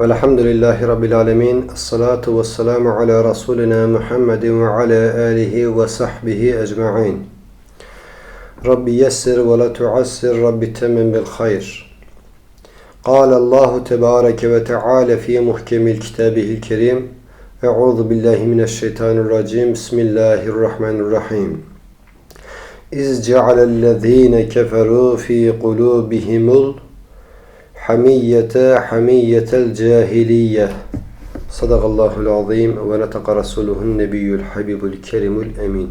Velhamdülillahi Rabbil alemin. Esselatu vesselamu ala Resulina Muhammedin ve ala alihi ve sahbihi ecma'in. Rabbi yessir ve la tuassir, Rabbi temmin bil hayr. قال الله تبارك وتعالى في محكم كتابه الكريم أعوذ بالله من الشيطان الرجيم بسم الله الرحمن الرحيم إذ جعل الذين كفروا في قلوبهم الحمية حمية الجاهلية صدق الله العظيم ونطق رسوله النبي الحبيب الكريم الأمين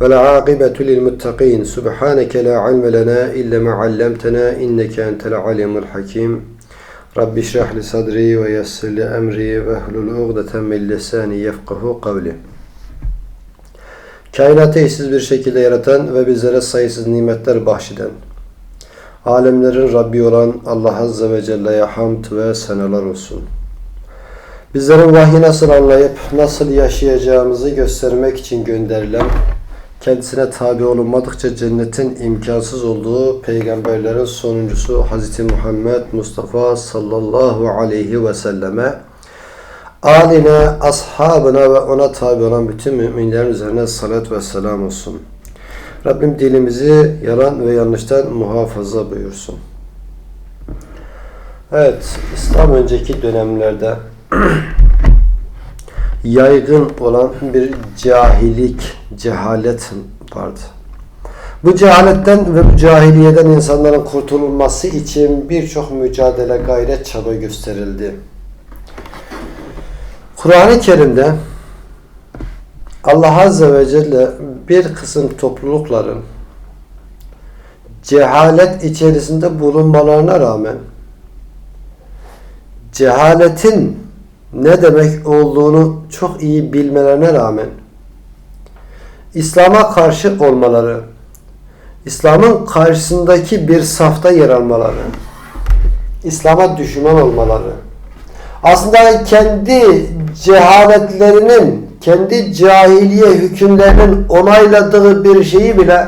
والعاقبة للمتقين سبحانك لا علم لنا إلا ما علمتنا إنك أنت العليم الحكيم رب اشرح لي صدري ويسر لي أمري واحلل عقدة من لساني يفقه قولي Kainatı eşsiz bir şekilde yaratan ve bizlere sayısız nimetler bahşeden, alemlerin Rabbi olan Allah Azze ve Celle'ye hamd ve senalar olsun. Bizlerin vahyi nasıl anlayıp nasıl yaşayacağımızı göstermek için gönderilen, kendisine tabi olunmadıkça cennetin imkansız olduğu peygamberlerin sonuncusu Hz. Muhammed Mustafa sallallahu aleyhi ve selleme aline, ashabına ve ona tabi olan bütün müminlerin üzerine salat ve selam olsun. Rabbim dilimizi yalan ve yanlıştan muhafaza buyursun. Evet, İslam önceki dönemlerde yaygın olan bir cahilik, cehalet vardı. Bu cehaletten ve bu cahiliyeden insanların kurtulması için birçok mücadele, gayret, çaba gösterildi. Kur'an-ı Kerim'de Allah Azze ve Celle bir kısım toplulukların cehalet içerisinde bulunmalarına rağmen cehaletin ne demek olduğunu çok iyi bilmelerine rağmen İslam'a karşı olmaları, İslam'ın karşısındaki bir safta yer almaları, İslam'a düşman olmaları, aslında kendi cehaletlerinin, kendi cahiliye hükümlerinin onayladığı bir şeyi bile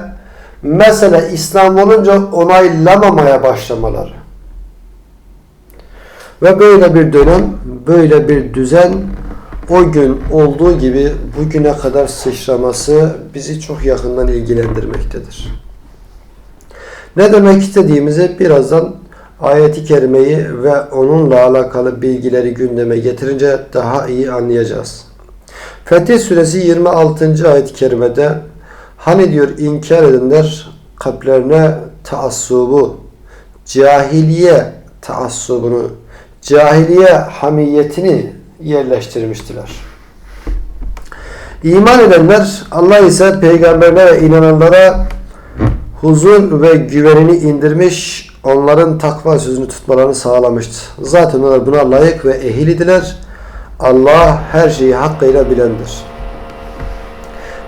mesela İslam olunca onaylamamaya başlamaları. Ve böyle bir dönem, böyle bir düzen o gün olduğu gibi bugüne kadar sıçraması bizi çok yakından ilgilendirmektedir. Ne demek istediğimizi birazdan ayeti kerimeyi ve onunla alakalı bilgileri gündeme getirince daha iyi anlayacağız. Fetih suresi 26. ayet-i kerimede hani diyor inkar edenler kalplerine taassubu, cahiliye taassubunu, cahiliye hamiyetini yerleştirmiştiler. İman edenler Allah ise peygamberlere ve inananlara huzur ve güvenini indirmiş, onların takva sözünü tutmalarını sağlamıştı. Zaten onlar buna layık ve ehil idiler. Allah her şeyi hakkıyla bilendir.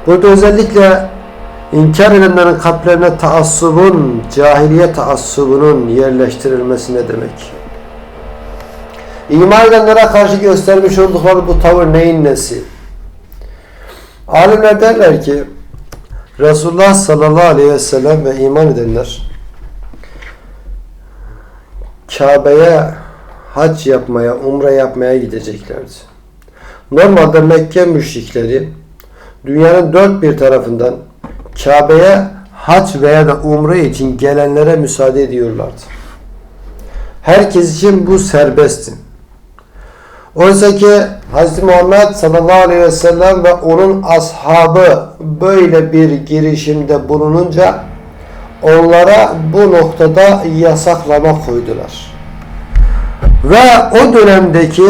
Burada özellikle inkar edenlerin kalplerine taassubun, cahiliye taassubunun yerleştirilmesi ne demek? İman edenlere karşı göstermiş oldukları bu tavır neyin nesi? Alimler derler ki Resulullah sallallahu aleyhi ve sellem ve iman edenler Kabe'ye hac yapmaya, umre yapmaya gideceklerdi. Normalde Mekke müşrikleri dünyanın dört bir tarafından Kabe'ye hac veya da umre için gelenlere müsaade ediyorlardı. Herkes için bu serbestti. Oysa ki Hz. Muhammed sallallahu aleyhi ve sellem ve onun ashabı böyle bir girişimde bulununca onlara bu noktada yasaklama koydular. Ve o dönemdeki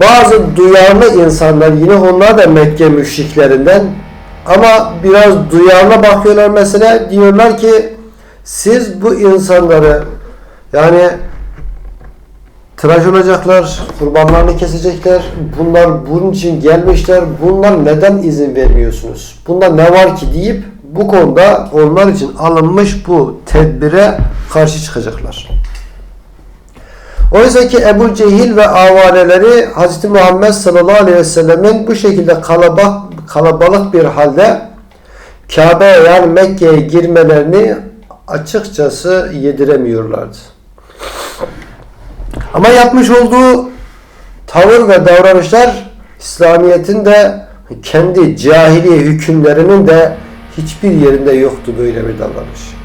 bazı duyarlı insanlar yine onlar da Mekke müşriklerinden ama biraz duyarlı bakıyorlar mesela diyorlar ki siz bu insanları yani tıraş olacaklar, kurbanlarını kesecekler. Bunlar bunun için gelmişler. Bunlar neden izin vermiyorsunuz? Bunda ne var ki deyip bu konuda onlar için alınmış bu tedbire karşı çıkacaklar. Oysa ki Ebu Cehil ve avareleri Hz. Muhammed sallallahu aleyhi ve sellemin bu şekilde kalabalık, kalabalık bir halde Kabe'ye yani Mekke'ye girmelerini açıkçası yediremiyorlardı. Ama yapmış olduğu tavır ve davranışlar İslamiyet'in de kendi cahiliye hükümlerinin de hiçbir yerinde yoktu böyle bir davranış.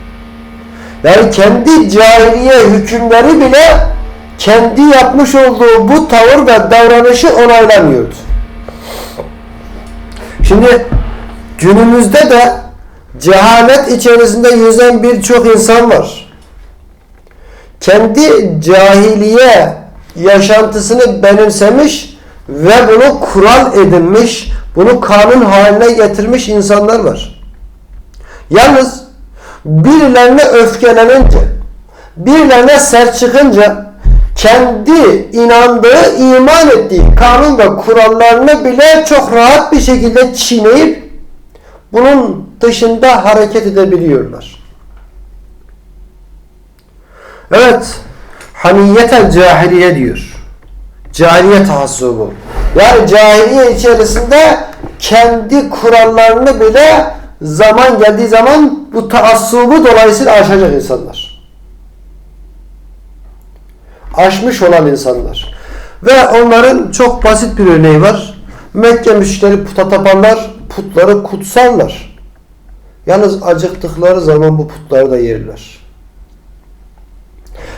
Yani kendi cahiliye hükümleri bile kendi yapmış olduğu bu tavır ve davranışı onaylamıyordu. Şimdi günümüzde de cehalet içerisinde yüzen birçok insan var. Kendi cahiliye yaşantısını benimsemiş ve bunu kural edinmiş, bunu kanun haline getirmiş insanlar var. Yalnız birilerine öfkelenince, birilerine sert çıkınca kendi inandığı, iman ettiği kanun ve kurallarını bile çok rahat bir şekilde çiğneyip bunun dışında hareket edebiliyorlar. Evet, hamiyeten cahiliye diyor. Cahiliye tahassubu. Yani cahiliye içerisinde kendi kurallarını bile zaman geldiği zaman bu taassubu dolayısıyla aşacak insanlar. Aşmış olan insanlar. Ve onların çok basit bir örneği var. Mekke müşrikleri puta tapanlar putları kutsallar. Yalnız acıktıkları zaman bu putları da yerler.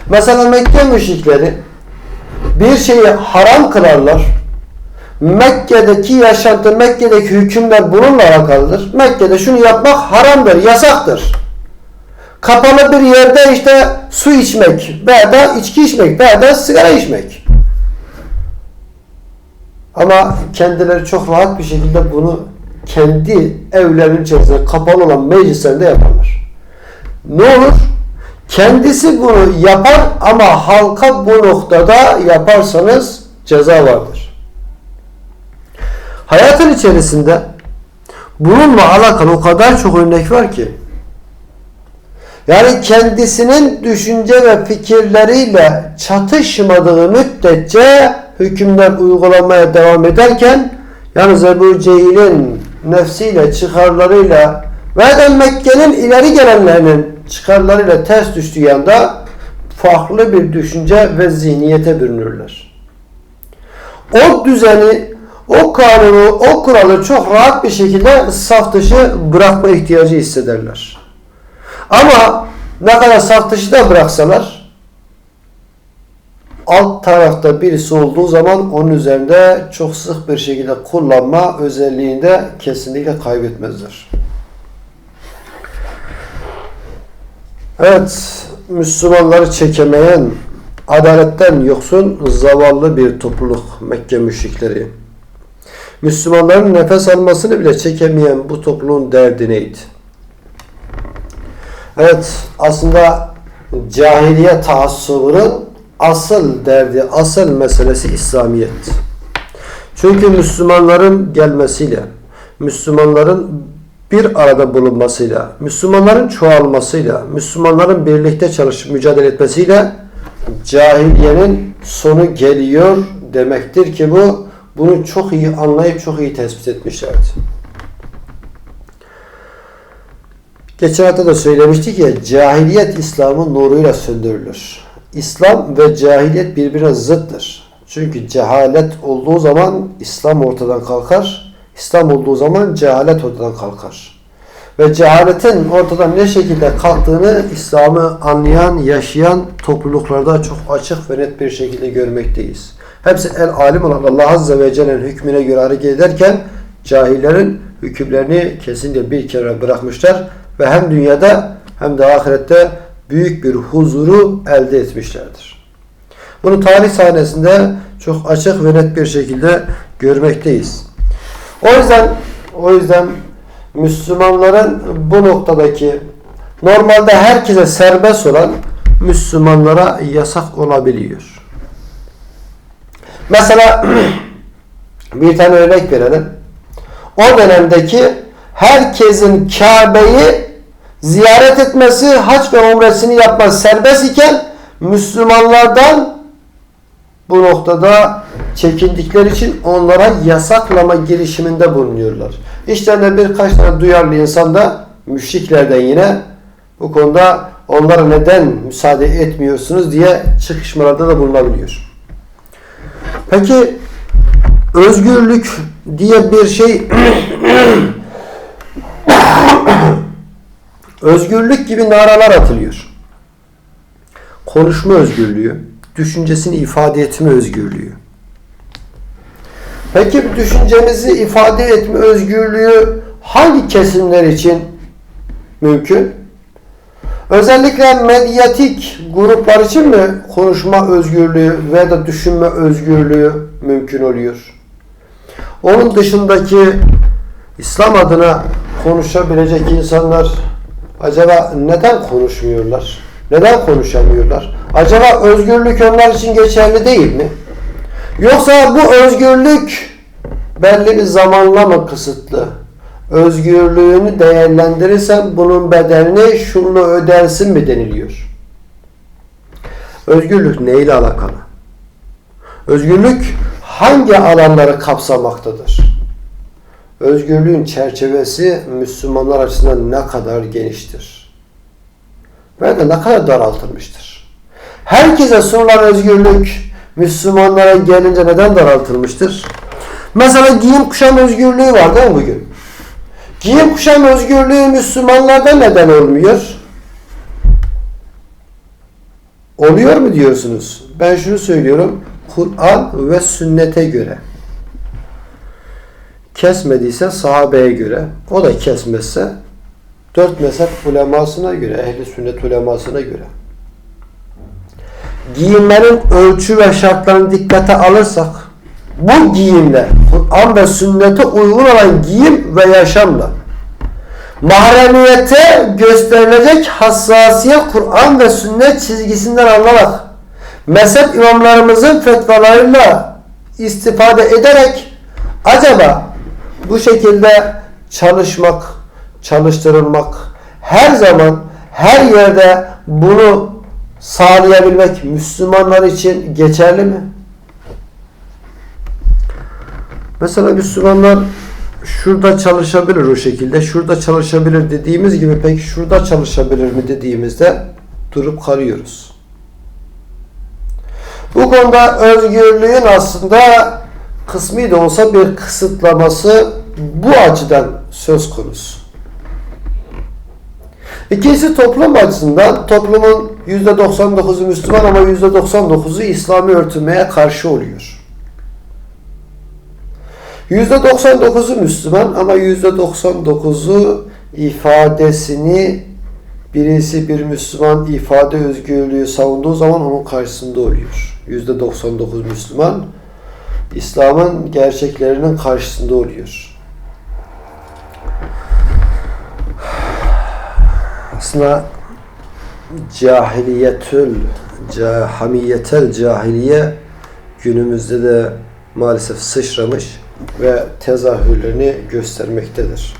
Mesela Mekke müşrikleri bir şeyi haram kılarlar. Mekke'deki yaşantı, Mekke'deki hükümler bununla alakalıdır. Mekke'de şunu yapmak haramdır, yasaktır. Kapalı bir yerde işte su içmek, veya da içki içmek, veya da sigara içmek. Ama kendileri çok rahat bir şekilde bunu kendi evlerinin içerisinde kapalı olan meclislerinde yaparlar. Ne olur? Kendisi bunu yapar ama halka bu noktada yaparsanız ceza vardır. Hayatın içerisinde bununla alakalı o kadar çok örnek var ki yani kendisinin düşünce ve fikirleriyle çatışmadığı müddetçe hükümler uygulamaya devam ederken yalnız Ebu Cehil'in nefsiyle, çıkarlarıyla ve de Mekke'nin ileri gelenlerinin çıkarlarıyla ters düştüğü anda farklı bir düşünce ve zihniyete bürünürler. O düzeni, o kanunu, o kuralı çok rahat bir şekilde saf dışı bırakma ihtiyacı hissederler. Ama ne kadar saf dışı da bıraksalar alt tarafta birisi olduğu zaman onun üzerinde çok sık bir şekilde kullanma özelliğinde kesinlikle kaybetmezler. Evet, Müslümanları çekemeyen, adaletten yoksun zavallı bir topluluk Mekke müşrikleri. Müslümanların nefes almasını bile çekemeyen bu topluluğun derdi neydi? Evet, aslında cahiliye taassubunun asıl derdi, asıl meselesi İslamiyet. Çünkü Müslümanların gelmesiyle, Müslümanların bir arada bulunmasıyla, Müslümanların çoğalmasıyla, Müslümanların birlikte çalışıp mücadele etmesiyle cahiliyenin sonu geliyor demektir ki bu bunu çok iyi anlayıp çok iyi tespit etmişlerdi. Geçen hafta da söylemiştik ya cahiliyet İslam'ın nuruyla söndürülür. İslam ve cahiliyet birbirine zıttır. Çünkü cehalet olduğu zaman İslam ortadan kalkar. İslam olduğu zaman cehalet ortadan kalkar. Ve cehaletin ortadan ne şekilde kalktığını İslam'ı anlayan, yaşayan topluluklarda çok açık ve net bir şekilde görmekteyiz. Hepsi el alim olan Allah Azze ve Celle'nin hükmüne göre hareket ederken cahillerin hükümlerini kesinlikle bir kere bırakmışlar ve hem dünyada hem de ahirette büyük bir huzuru elde etmişlerdir. Bunu tarih sahnesinde çok açık ve net bir şekilde görmekteyiz. O yüzden o yüzden Müslümanların bu noktadaki normalde herkese serbest olan Müslümanlara yasak olabiliyor. Mesela bir tane örnek verelim. O dönemdeki herkesin Kabe'yi ziyaret etmesi, hac ve umresini yapması serbest iken Müslümanlardan bu noktada çekindikleri için onlara yasaklama girişiminde bulunuyorlar. İşlerinde birkaç tane duyarlı insan da müşriklerden yine bu konuda onlara neden müsaade etmiyorsunuz diye çıkışmalarda da bulunabiliyor. Peki özgürlük diye bir şey özgürlük gibi naralar atılıyor. Konuşma özgürlüğü, düşüncesini ifade etme özgürlüğü. Peki düşüncemizi ifade etme özgürlüğü hangi kesimler için mümkün? Özellikle medyatik gruplar için mi konuşma özgürlüğü veya da düşünme özgürlüğü mümkün oluyor? Onun dışındaki İslam adına konuşabilecek insanlar acaba neden konuşmuyorlar? Neden konuşamıyorlar? Acaba özgürlük onlar için geçerli değil mi? Yoksa bu özgürlük belli bir zamanla mı kısıtlı? Özgürlüğünü değerlendirirsen bunun bedelini şunu ödersin mi deniliyor? Özgürlük neyle alakalı? Özgürlük hangi alanları kapsamaktadır? Özgürlüğün çerçevesi Müslümanlar açısından ne kadar geniştir? Ve de ne kadar daraltılmıştır? Herkese sunulan özgürlük Müslümanlara gelince neden daraltılmıştır? Mesela giyim kuşam özgürlüğü var değil mi bugün? Giyim kuşam özgürlüğü Müslümanlarda neden olmuyor? Oluyor mu diyorsunuz? Ben şunu söylüyorum. Kur'an ve sünnete göre. Kesmediyse sahabeye göre. O da kesmezse dört mezhep ulemasına göre, ehli sünnet ulemasına göre. Giyinmenin ölçü ve şartlarını dikkate alırsak bu giyimle Kur'an ve sünnete uygun olan giyim ve yaşamla mahremiyete gösterilecek hassasiyet Kur'an ve sünnet çizgisinden alınarak mezhep imamlarımızın fetvalarıyla istifade ederek acaba bu şekilde çalışmak, çalıştırılmak her zaman her yerde bunu sağlayabilmek Müslümanlar için geçerli mi? Mesela Müslümanlar şurada çalışabilir o şekilde, şurada çalışabilir dediğimiz gibi peki şurada çalışabilir mi dediğimizde durup kalıyoruz. Bu konuda özgürlüğün aslında kısmi de olsa bir kısıtlaması bu açıdan söz konusu. İkincisi toplum açısından toplumun %99'u Müslüman ama %99'u İslami örtünmeye karşı oluyor. %99'u Müslüman ama %99'u ifadesini birisi bir Müslüman ifade özgürlüğü savunduğu zaman onun karşısında oluyor. %99 Müslüman İslam'ın gerçeklerinin karşısında oluyor. Aslında cahiliyetül, hamiyetel cahiliye günümüzde de maalesef sıçramış ve tezahürlerini göstermektedir.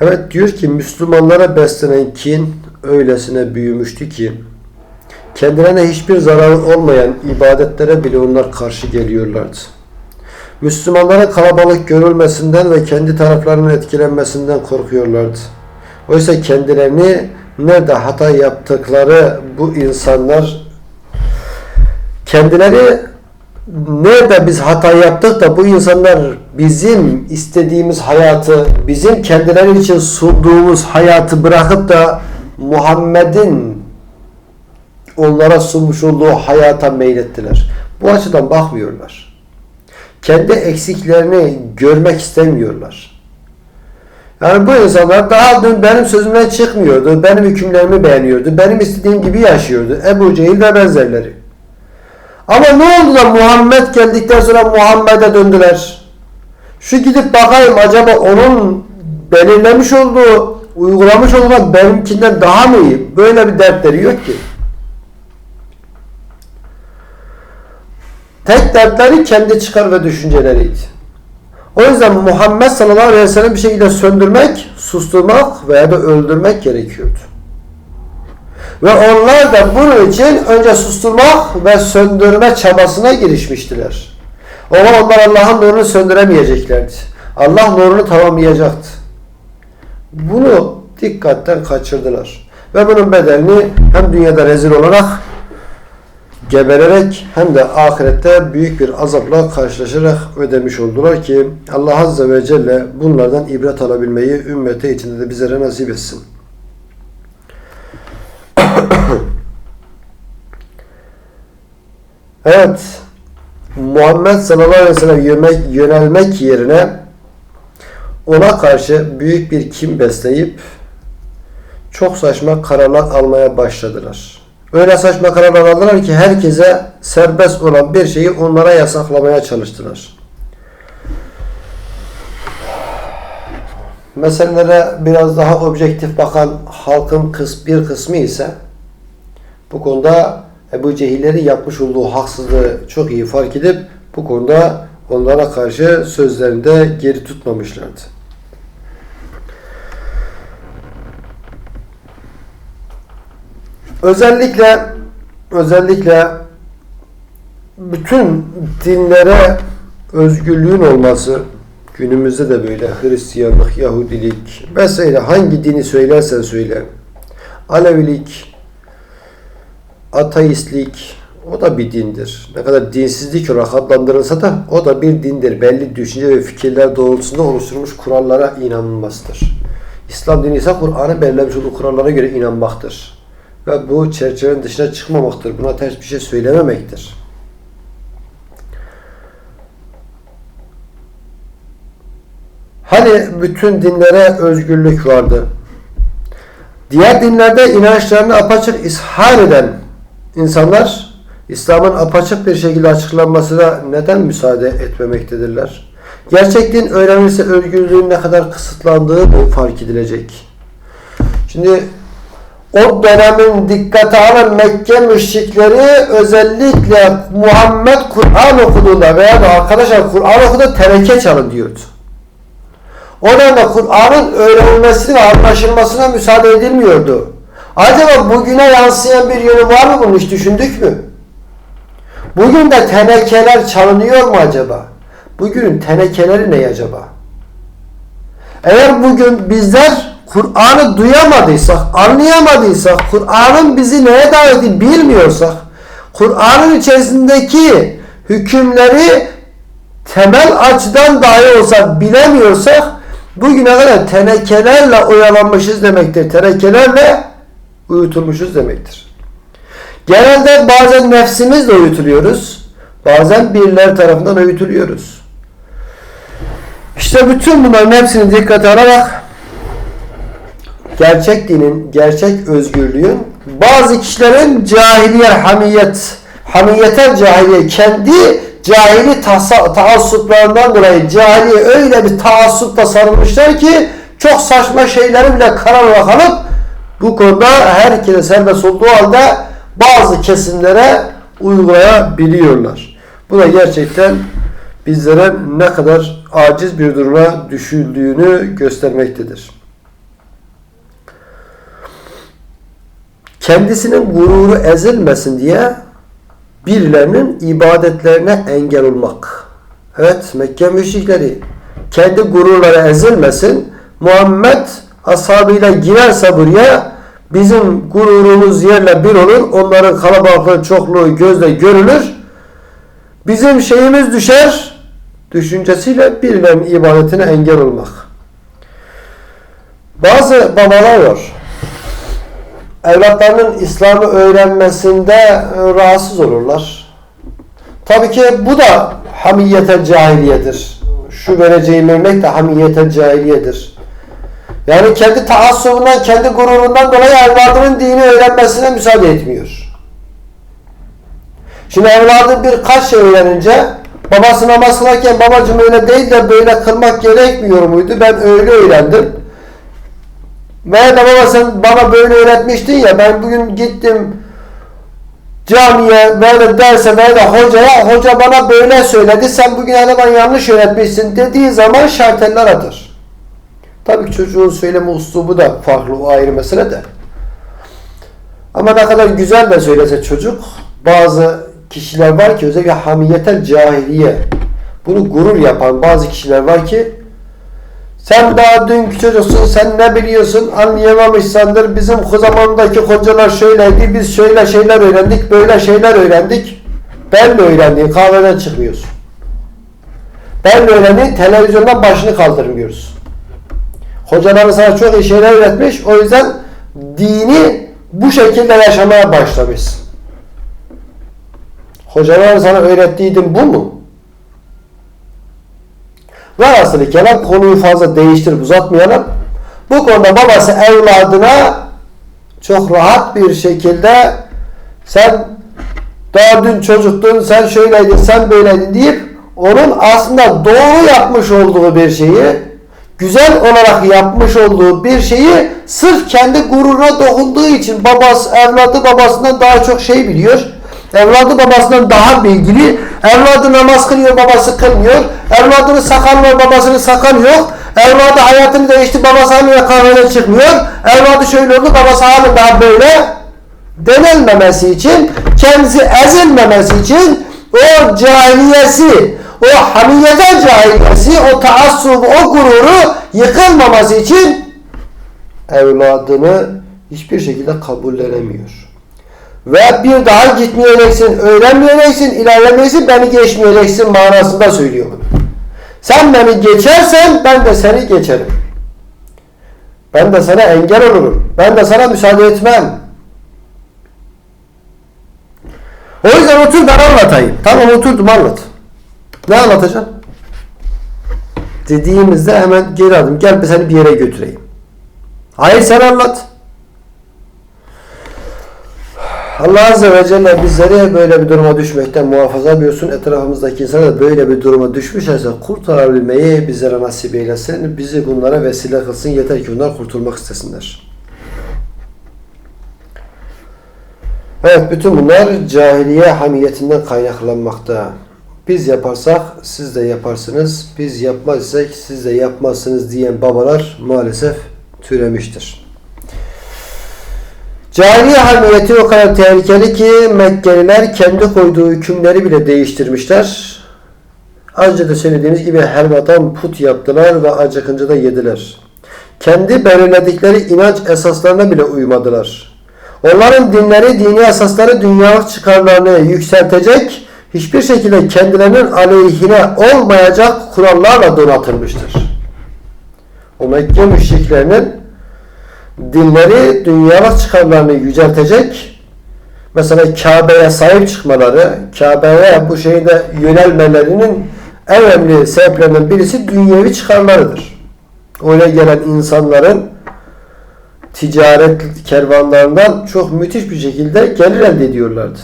Evet diyor ki Müslümanlara beslenen kin öylesine büyümüştü ki kendilerine hiçbir zararı olmayan ibadetlere bile onlar karşı geliyorlardı. Müslümanlara kalabalık görülmesinden ve kendi taraflarının etkilenmesinden korkuyorlardı. Oysa kendilerini nerede hata yaptıkları bu insanlar kendileri nerede biz hata yaptık da bu insanlar bizim istediğimiz hayatı, bizim kendileri için sunduğumuz hayatı bırakıp da Muhammed'in onlara sunmuş olduğu hayata meylettiler. Bu açıdan bakmıyorlar. Kendi eksiklerini görmek istemiyorlar. Yani bu insanlar daha dün benim sözümden çıkmıyordu, benim hükümlerimi beğeniyordu, benim istediğim gibi yaşıyordu. Ebu Cehil ve benzerleri. Ama ne oldu da Muhammed geldikten sonra Muhammed'e döndüler? Şu gidip bakayım acaba onun belirlemiş olduğu, uygulamış olduğu benimkinden daha mı iyi? Böyle bir dertleri yok ki. Tek dertleri kendi çıkar ve düşünceleriydi. O yüzden Muhammed sallallahu aleyhi ve sellem bir şekilde söndürmek, susturmak veya da öldürmek gerekiyordu. Ve onlar da bunun için önce susturmak ve söndürme çabasına girişmiştiler. Ama onlar Allah'ın nurunu söndüremeyeceklerdi. Allah nurunu tamamlayacaktı. Bunu dikkatten kaçırdılar. Ve bunun bedelini hem dünyada rezil olarak gebererek hem de ahirette büyük bir azapla karşılaşarak ödemiş oldular ki Allah Azze ve Celle bunlardan ibret alabilmeyi ümmete içinde de bizlere nasip etsin. evet Muhammed sallallahu aleyhi ve sellem yönelmek, yerine ona karşı büyük bir kim besleyip çok saçma kararlar almaya başladılar. Öyle saçma kararlar aldılar ki herkese serbest olan bir şeyi onlara yasaklamaya çalıştılar. Meselelere biraz daha objektif bakan halkın bir kısmı ise bu konuda Ebu Cehilleri yapmış olduğu haksızlığı çok iyi fark edip bu konuda onlara karşı sözlerinde geri tutmamışlardı. Özellikle özellikle bütün dinlere özgürlüğün olması günümüzde de böyle Hristiyanlık, Yahudilik vesaire hangi dini söylersen söyle Alevilik, ateistlik o da bir dindir. Ne kadar dinsizlik olarak adlandırılsa da o da bir dindir. Belli düşünce ve fikirler doğrultusunda oluşturulmuş kurallara inanılmasıdır. İslam dini ise Kur'an'ın belirlemiş olduğu kurallara göre inanmaktır. Ve bu çerçevenin dışına çıkmamaktır. Buna ters bir şey söylememektir. Hani bütün dinlere özgürlük vardı. Diğer dinlerde inançlarını apaçık ishar eden insanlar İslam'ın apaçık bir şekilde açıklanmasına neden müsaade etmemektedirler? Gerçek din öğrenirse özgürlüğün ne kadar kısıtlandığı fark edilecek. Şimdi o dönemin dikkate alan Mekke müşrikleri özellikle Muhammed Kur'an okuduğunda veya da arkadaşlar Kur'an okuduğunda tereke çalın diyordu. O dönemde Kur'an'ın öğrenilmesine ve anlaşılmasına müsaade edilmiyordu. Acaba bugüne yansıyan bir yönü var mı bunu hiç düşündük mü? Bugün de tenekeler çalınıyor mu acaba? Bugünün tenekeleri ne acaba? Eğer bugün bizler Kur'an'ı duyamadıysak, anlayamadıysak, Kur'an'ın bizi neye davet bilmiyorsak, Kur'an'ın içerisindeki hükümleri temel açıdan dahi olsa bilemiyorsak, bugüne kadar tenekelerle oyalanmışız demektir. Tenekelerle uyutulmuşuz demektir. Genelde bazen nefsimizle uyutuluyoruz. Bazen birileri tarafından uyutuluyoruz. İşte bütün bunların hepsini dikkate alarak gerçek dinin, gerçek özgürlüğün bazı kişilerin cahiliye hamiyet, hamiyeten cahiliye kendi cahili taassuplarından dolayı cahiliye öyle bir taassupla sarılmışlar ki çok saçma şeyleri bile karar olarak alıp bu konuda herkese serbest olduğu halde bazı kesimlere uygulayabiliyorlar. Bu da gerçekten bizlere ne kadar aciz bir duruma düşüldüğünü göstermektedir. Kendisinin gururu ezilmesin diye birilerinin ibadetlerine engel olmak. Evet Mekke müşrikleri kendi gururları ezilmesin. Muhammed ashabıyla girerse buraya bizim gururumuz yerle bir olur. Onların kalabalıklığı çokluğu gözle görülür. Bizim şeyimiz düşer. Düşüncesiyle birilerinin ibadetine engel olmak. Bazı babalar var. Evlatlarının İslam'ı öğrenmesinde rahatsız olurlar. Tabii ki bu da hamiyete cahiliyedir. Şu vereceğim örnek de hamiyete cahiliyedir. Yani kendi taassubundan, kendi gururundan dolayı evladının dini öğrenmesine müsaade etmiyor. Şimdi evladı birkaç şey öğrenince babası namaz kılarken babacım öyle değil de böyle kılmak gerekmiyor muydu? Ben öyle öğrendim. Da baba sen bana böyle öğretmiştin ya ben bugün gittim camiye da derse da hocaya hoca bana böyle söyledi sen bugün hemen yanlış öğretmişsin dediği zaman şarteller atır. Tabii ki çocuğun söyleme uslubu da farklı o ayrı mesele de. Ama ne kadar güzel de söylese çocuk bazı kişiler var ki özellikle hamiyetel cahiliye bunu gurur yapan bazı kişiler var ki Sen daha dünkü çocuksun, sen ne biliyorsun, anlayamamışsandır. Bizim zamandaki hocalar şöyleydi, biz şöyle şeyler öğrendik, böyle şeyler öğrendik. Ben de öğrendiğin kahveden çıkmıyorsun. Ben de öğrendiğin televizyondan başını kaldırmıyoruz. Hocaların sana çok iyi şeyler öğretmiş, o yüzden dini bu şekilde yaşamaya başlamışsın. Hocaların sana öğrettiği din bu mu? Velhasılı kelam konuyu fazla değiştirip uzatmayalım. Bu konuda babası evladına çok rahat bir şekilde sen daha dün çocuktun, sen şöyleydin, sen böyleydin deyip onun aslında doğru yapmış olduğu bir şeyi, güzel olarak yapmış olduğu bir şeyi sırf kendi gururuna dokunduğu için babası, evladı babasından daha çok şey biliyor. Evladı babasından daha bilgili. Evladı namaz kılıyor, babası kılmıyor. Evladının sakal var, babasının sakal yok. Evladı hayatını değişti, babası hala kahveden çıkmıyor. Evladı şöyle oldu, babası hala daha böyle denilmemesi için, kendisi ezilmemesi için o cahiliyesi, o hamiyete cahiliyesi, o taassubu, o gururu yıkılmaması için evladını hiçbir şekilde kabullenemiyor. Ve bir daha gitmeyeceksin, öğrenmeyeceksin, ilerlemeyeceksin, beni geçmeyeceksin manasında söylüyor bunu. Sen beni geçersen ben de seni geçerim. Ben de sana engel olurum. Ben de sana müsaade etmem. O yüzden otur ben anlatayım. Tamam oturdum anlat. Ne anlatacağım? Dediğimizde hemen geri adım. Gel seni bir yere götüreyim. Hayır sen anlat. Allah Azze ve Celle bizleri böyle bir duruma düşmekten muhafaza buyursun. Etrafımızdaki insanlar böyle bir duruma düşmüşlerse kurtarabilmeyi bizlere nasip eylesin. Bizi bunlara vesile kılsın. Yeter ki bunlar kurtulmak istesinler. Evet bütün bunlar cahiliye hamiyetinden kaynaklanmakta. Biz yaparsak siz de yaparsınız. Biz yapmazsak siz de yapmazsınız diyen babalar maalesef türemiştir. Cahiliye hamiyeti o kadar tehlikeli ki Mekkeliler kendi koyduğu hükümleri bile değiştirmişler. Az önce de söylediğimiz gibi helvadan put yaptılar ve acıkınca da yediler. Kendi belirledikleri inanç esaslarına bile uymadılar. Onların dinleri, dini esasları dünyalık çıkarlarını yükseltecek, hiçbir şekilde kendilerinin aleyhine olmayacak kurallarla donatılmıştır. O Mekke müşriklerinin dinleri dünyalık çıkarlarını yüceltecek, mesela Kabe'ye sahip çıkmaları, Kabe'ye bu şeyde yönelmelerinin en önemli sebeplerinden birisi dünyevi çıkarlarıdır. Öyle gelen insanların ticaret kervanlarından çok müthiş bir şekilde gelir elde ediyorlardı.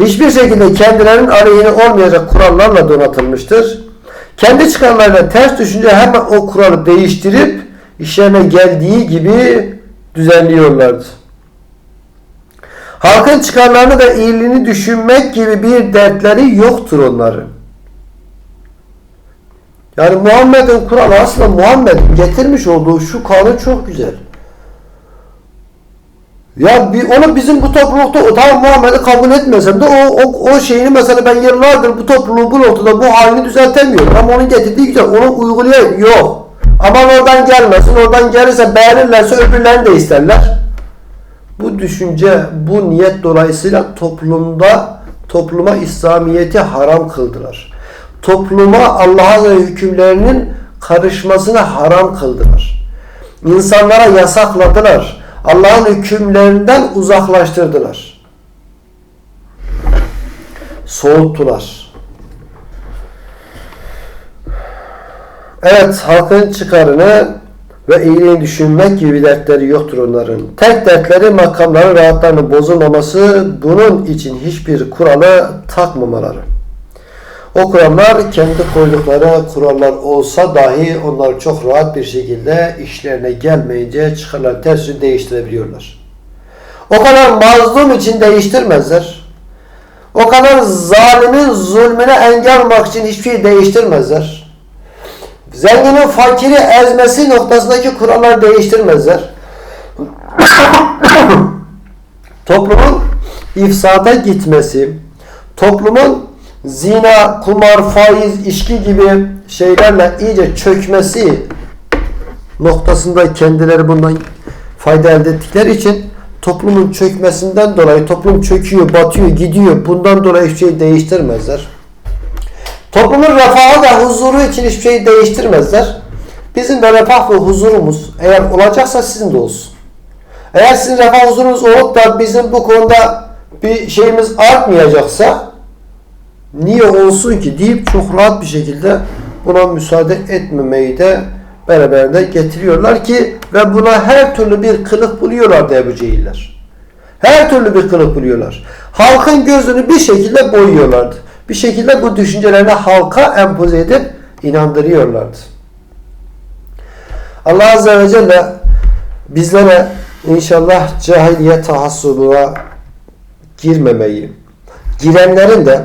Hiçbir şekilde kendilerinin aleyhine olmayacak kurallarla donatılmıştır. Kendi çıkarlarına ters düşünce hemen o kuralı değiştirip işlerine geldiği gibi düzenliyorlardı. Halkın çıkarlarını ve iyiliğini düşünmek gibi bir dertleri yoktur onların. Yani Muhammed'in kuralı aslında Muhammed'in getirmiş olduğu şu kanun çok güzel. Ya bir, onu bizim bu toplulukta tamam Muhammed'i kabul etmesem de o, o, o şeyini mesela ben yıllardır bu topluluğu bu noktada bu halini düzeltemiyorum. Ama onun getirdiği güzel. Onu uygulayan yok. Aman oradan gelmesin. Oradan gelirse beğenirlerse öbürlerini de isterler. Bu düşünce, bu niyet dolayısıyla toplumda topluma İslamiyeti haram kıldılar. Topluma Allah'a ve hükümlerinin karışmasını haram kıldılar. İnsanlara yasakladılar. Allah'ın hükümlerinden uzaklaştırdılar. Soğuttular. Evet, halkın çıkarını ve iyiliğini düşünmek gibi dertleri yoktur onların. Tek dertleri makamların rahatlarının bozulmaması, bunun için hiçbir kuralı takmamaları. O kurallar kendi koydukları kurallar olsa dahi onlar çok rahat bir şekilde işlerine gelmeyince çıkarlar tersini değiştirebiliyorlar. O kadar mazlum için değiştirmezler. O kadar zalimin zulmüne engel olmak için hiçbir şey değiştirmezler. Zenginin fakiri ezmesi noktasındaki kurallar değiştirmezler. toplumun ifsada gitmesi, toplumun zina, kumar, faiz, içki gibi şeylerle iyice çökmesi noktasında kendileri bundan fayda elde ettikleri için toplumun çökmesinden dolayı toplum çöküyor, batıyor, gidiyor. Bundan dolayı hiçbir şey değiştirmezler. Toplumun refahı da huzuru için hiçbir şey değiştirmezler. Bizim de refah ve huzurumuz eğer olacaksa sizin de olsun. Eğer sizin refah huzurunuz olup da bizim bu konuda bir şeyimiz artmayacaksa niye olsun ki deyip çok rahat bir şekilde buna müsaade etmemeyi de beraberinde getiriyorlar ki ve buna her türlü bir kılık buluyorlar Ebu. Her türlü bir kılık buluyorlar. Halkın gözünü bir şekilde boyuyorlardı. Bir şekilde bu düşüncelerini halka empoze edip inandırıyorlardı. Allah Azze ve Celle bizlere inşallah cahiliye tahassubuna girmemeyi, girenlerin de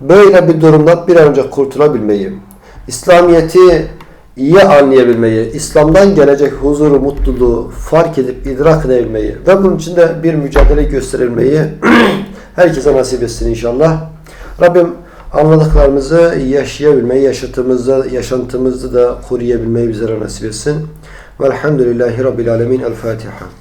böyle bir durumdan bir an önce kurtulabilmeyi, İslamiyet'i iyi anlayabilmeyi, İslam'dan gelecek huzuru, mutluluğu fark edip idrak edebilmeyi ve bunun için de bir mücadele gösterilmeyi herkese nasip etsin inşallah. Rabbim anladıklarımızı yaşayabilmeyi, yaşatımızda, yaşantımızda da koruyabilmeyi bizlere nasip etsin. Velhamdülillahi Rabbil Alemin. El Fatiha.